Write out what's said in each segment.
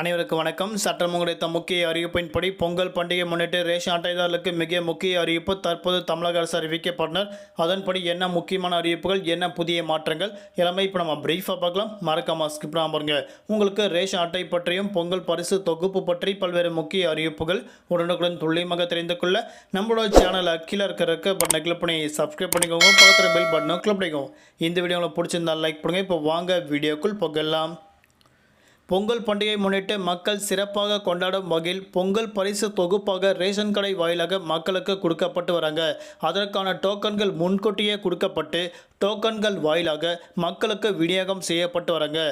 அனைவருக்கும் வணக்கம். சற்றம் கிடைத்த முக்கிய அறிவிப்பின்படி பொங்கல் பண்டிகை முன்னிட்டு ரேஷன் அட்டைதாரர்களுக்கு மிக முக்கிய அறிவிப்பு தற்போது தமிழக அரசு அறிவிக்கப்பட்டனர். அதன்படி என்ன முக்கியமான அறிவிப்புகள் என்ன புதிய மாற்றங்கள்? எல்லாமே இப்போ நம்ம பிரீஃபாக பார்க்கலாம். மறக்காம ஸ்கிப் பாருங்க. உங்களுக்கு ரேஷன் அட்டை பற்றியும் பொங்கல் பரிசு தொகுப்பு பற்றி பல்வேறு முக்கிய அறிவிப்புகள் உடனுக்குடன் துல்லியமாக தெரிந்து கொள்ள நம்மளோட சேனலை கீழே இருக்கிற பட்டனை கிளிக் பண்ணி சப்ஸ்கிரைப் பண்ணிக்கோங்க. பக்கத்தில் பெல் பட்டனும் கிளிக் பண்ணிக்கோங்க. இந்த வீடியோ உங்களுக்கு பிடிச்சிருந்தா லைக் பண்ணுங்கள் இப்போ வாங்க வீடியோக்குள் போகலாம். பொங்கல் பண்டிகை முன்னிட்டு மக்கள் சிறப்பாக கொண்டாடும் வகையில் பொங்கல் பரிசு தொகுப்பாக ரேஷன் கடை வாயிலாக மக்களுக்கு கொடுக்கப்பட்டு வராங்க. அதற்கான டோக்கன்கள் முன்கூட்டியே கொடுக்கப்பட்டு டோக்கன்கள் வாயிலாக மக்களுக்கு விநியோகம் செய்யப்பட்டு வராங்க.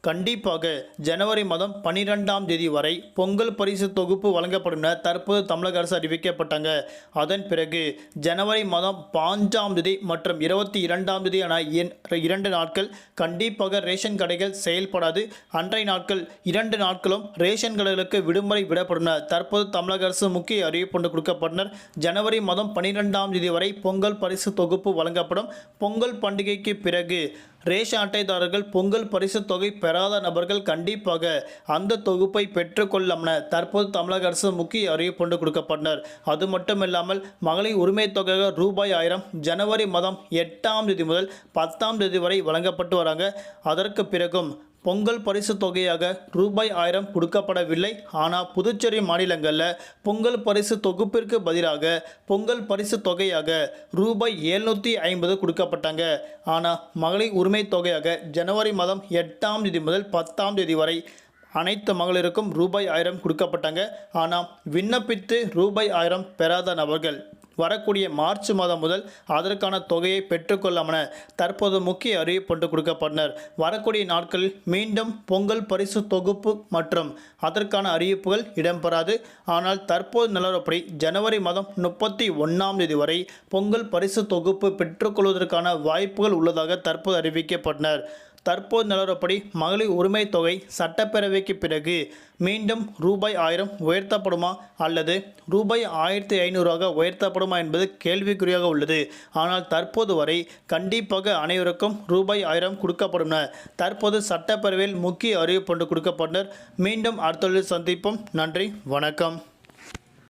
கண்டிப்பாக ஜனவரி மாதம் பன்னிரெண்டாம் தேதி வரை பொங்கல் பரிசு தொகுப்பு வழங்கப்படும் என தற்போது தமிழக அரசு அறிவிக்கப்பட்டாங்க. அதன் பிறகு ஜனவரி மாதம் பாஞ்சாம் தேதி மற்றும் இருபத்தி இரண்டாம் தேதி என என்- இரண்டு நாட்கள் கண்டிப்பாக ரேஷன் கடைகள் செயல்படாது. அன்றைய நாட்கள் இரண்டு நாட்களும் ரேஷன் கடைகளுக்கு விடுமுறை விடப்படும் தற்போது தமிழக அரசு முக்கிய அறிவிப்பு ஒன்று கொடுக்கப்பட்டனர். ஜனவரி மாதம் பன்னிரெண்டாம் தேதி வரை பொங்கல் பரிசு தொகுப்பு வழங்கப்படும். பொங்கல் பண்டிகைக்கு பிறகு ரேஷன் அட்டைதாரர்கள் பொங்கல் பரிசு தொகை பெறாத நபர்கள் கண்டிப்பாக அந்த தொகுப்பை பெற்றுக்கொள்ளும் தற்போது தமிழக அரசு முக்கிய அறிவிப்பு கொண்டு கொடுக்கப்பட்டனர். அது மட்டுமில்லாமல் மகளிர் உரிமை தொகையாக ரூபாய் ஆயிரம் ஜனவரி மாதம் எட்டாம் தேதி முதல் பத்தாம் தேதி வரை வழங்கப்பட்டு வராங்க. அதற்கு பிறகும் பொங்கல் பரிசு தொகையாக ரூபாய் ஆயிரம் கொடுக்கப்படவில்லை. ஆனால் புதுச்சேரி மாநிலங்களில் பொங்கல் பரிசு தொகுப்பிற்கு பதிலாக பொங்கல் பரிசு தொகையாக ரூபாய் எழுநூற்றி ஐம்பது கொடுக்கப்பட்டாங்க. ஆனால் மகளிர் உரிமை தொகையாக ஜனவரி மாதம் எட்டாம் தேதி முதல் பத்தாம் தேதி வரை அனைத்து மகளிருக்கும் ரூபாய் ஆயிரம் கொடுக்கப்பட்டாங்க. ஆனால் விண்ணப்பித்து ரூபாய் ஆயிரம் பெறாத நபர்கள் வரக்கூடிய மார்ச் மாதம் முதல் அதற்கான தொகையை பெற்றுக்கொள்ளாமன தற்போது முக்கிய அறிவிப்பு கொடுக்கப்பட்டனர். வரக்கூடிய நாட்களில் மீண்டும் பொங்கல் பரிசு தொகுப்பு மற்றும் அதற்கான அறிவிப்புகள் இடம்பெறாது. ஆனால் தற்போது நிலவரப்படி ஜனவரி மாதம் முப்பத்தி ஒன்றாம் தேதி வரை பொங்கல் பரிசு தொகுப்பு பெற்றுக்கொள்வதற்கான வாய்ப்புகள் உள்ளதாக தற்போது அறிவிக்கப்பட்டனர். தற்போது நிலவரப்படி மகளிர் உரிமை தொகை சட்டப்பேரவைக்கு பிறகு மீண்டும் ரூபாய் ஆயிரம் உயர்த்தப்படுமா அல்லது ரூபாய் ஆயிரத்தி ஐநூறாக உயர்த்தப்படுமா என்பது கேள்விக்குறியாக உள்ளது. ஆனால் தற்போது வரை கண்டிப்பாக அனைவருக்கும் ரூபாய் ஆயிரம் கொடுக்கப்படும் தற்போது சட்டப்பேரவையில் முக்கிய அறிவிப்பு ஒன்று கொடுக்கப்பட்டனர். மீண்டும் அடுத்த சந்திப்போம். நன்றி. வணக்கம்.